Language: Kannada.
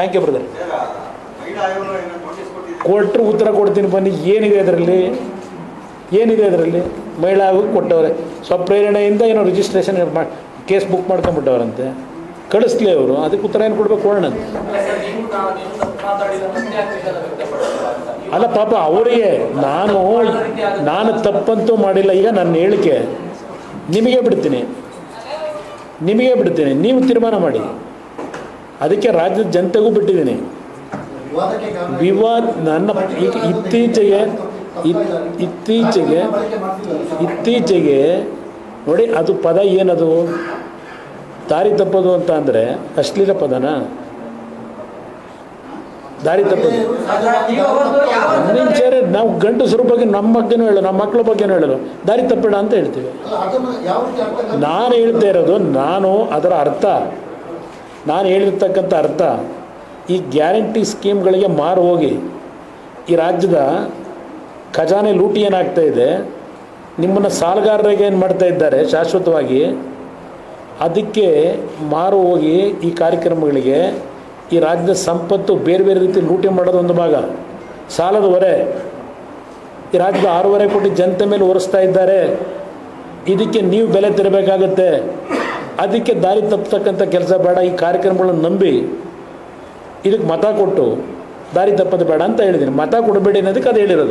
ಥ್ಯಾಂಕ್ ಯು ಬ್ರದರ್ ಕೊಟ್ಟರು ಉತ್ತರ ಕೊಡ್ತೀನಿ ಬನ್ನಿ ಏನಿದೆ ಅದರಲ್ಲಿ? ಏನಿದೆ ಅದರಲ್ಲಿ? ಮಹಿಳಾ ಆಯೋಗಕ್ಕೆ ಕೊಟ್ಟವ್ರೆ. ಸ್ವಪ್ರೇರಣೆಯಿಂದ ಏನೋ ರಿಜಿಸ್ಟ್ರೇಷನ್ ಮಾಡಿ ಕೇಸ್ ಬುಕ್ ಮಾಡ್ಕೊಂಬಿಟ್ಟವ್ರಂತೆ ಕಳಿಸ್ಲಿ ಅವರು ಅದಕ್ಕೆ ಉತ್ತರ ಏನು ಕೊಡಬೇಕು ಕೊಡೋಣ ಅಂತ. ಅಲ್ಲ ಪಾಪ ಅವರಿಗೆ ನಾನು ನಾನು ತಪ್ಪಂತೂ ಮಾಡಿಲ್ಲ ಈಗ ನನ್ನ ಹೇಳಿಕೆ. ನಿಮಗೆ ಬಿಡ್ತೀನಿ. ನಿಮಗೆ ಬಿಡ್ತೀನಿ ನೀವು ತೀರ್ಮಾನ ಮಾಡಿ. ಅದಕ್ಕೆ ರಾಜ್ಯದ ಜನತೆಗೂ ಬಿಟ್ಟಿದ್ದೀನಿ. ವಿವಾದ ನನ್ನ ಇತ್ತೀಚೆಗೆ ಇತ್ತೀಚೆಗೆ ಇತ್ತೀಚೆಗೆ ನೋಡಿ ಅದು ಪದ ಏನದು? ದಾರಿ ತಪ್ಪೋದು ಅಂತ ಅಂದರೆ ಅಶ್ಲೀಲ ಪದನ? ದಾರಿ ತಪ್ಪೋದು. ನಿಂಚೇರೆ ನಾವು ಗಂಡಸರ ಬಗ್ಗೆ ನಮ್ಮ ಬಗ್ಗೆನೂ ಹೇಳೋ ನಮ್ಮ ಮಕ್ಕಳ ಬಗ್ಗೆನೂ ಹೇಳೋದು ದಾರಿ ತಪ್ಪಿಡ ಅಂತ ಹೇಳ್ತೀವಿ? ನಾನು ಹೇಳ್ತಾ ಇರೋದು ನಾನು ಅದರ ಅರ್ಥ. ನಾನು ಹೇಳಿರ್ತಕ್ಕಂಥ ಅರ್ಥ, ಈ ಗ್ಯಾರಂಟಿ ಸ್ಕೀಮ್ಗಳಿಗೆ ಮಾರು ಹೋಗಿ ಈ ರಾಜ್ಯದ ಖಜಾನೆ ಲೂಟಿ ಏನಾಗ್ತಾ ಇದೆ, ನಿಮ್ಮನ್ನು ಸಾಲಗಾರರಿಗೆ ಏನು ಮಾಡ್ತಾ ಇದ್ದಾರೆ ಶಾಶ್ವತವಾಗಿ, ಅದಕ್ಕೆ ಮಾರು ಹೋಗಿ ಈ ಕಾರ್ಯಕ್ರಮಗಳಿಗೆ ಈ ರಾಜ್ಯದ ಸಂಪತ್ತು ಬೇರೆ ಬೇರೆ ರೀತಿ ಲೂಟಿ ಮಾಡೋದು ಒಂದು ಭಾಗ. ಸಾಲದ ಹೊರೆ, ಈ ರಾಜ್ಯದ ಆರೂವರೆ ಕೋಟಿ ಜನತೆ ಮೇಲೆ ಹೊರಿಸ್ತಾ ಇದ್ದಾರೆ. ಇದಕ್ಕೆ ನೀವು ಬೆಲೆ ತೆರಬೇಕಾಗತ್ತೆ. ಅದಕ್ಕೆ ದಾರಿ ತಪ್ಪತಕ್ಕಂಥ ಕೆಲಸ ಬೇಡ, ಈ ಕಾರ್ಯಕ್ರಮಗಳನ್ನು ನಂಬಿ. ಇದಕ್ಕೆ ಮತ ಕೊಟ್ಟು ದಾರಿ ತಪ್ಪದು ಬೇಡ ಅಂತ ಹೇಳಿದ್ದೀನಿ. ಮತ ಕೊಡಬೇಡಿ ಅನ್ನೋದಕ್ಕೆ ಅದು ಹೇಳಿರೋದು.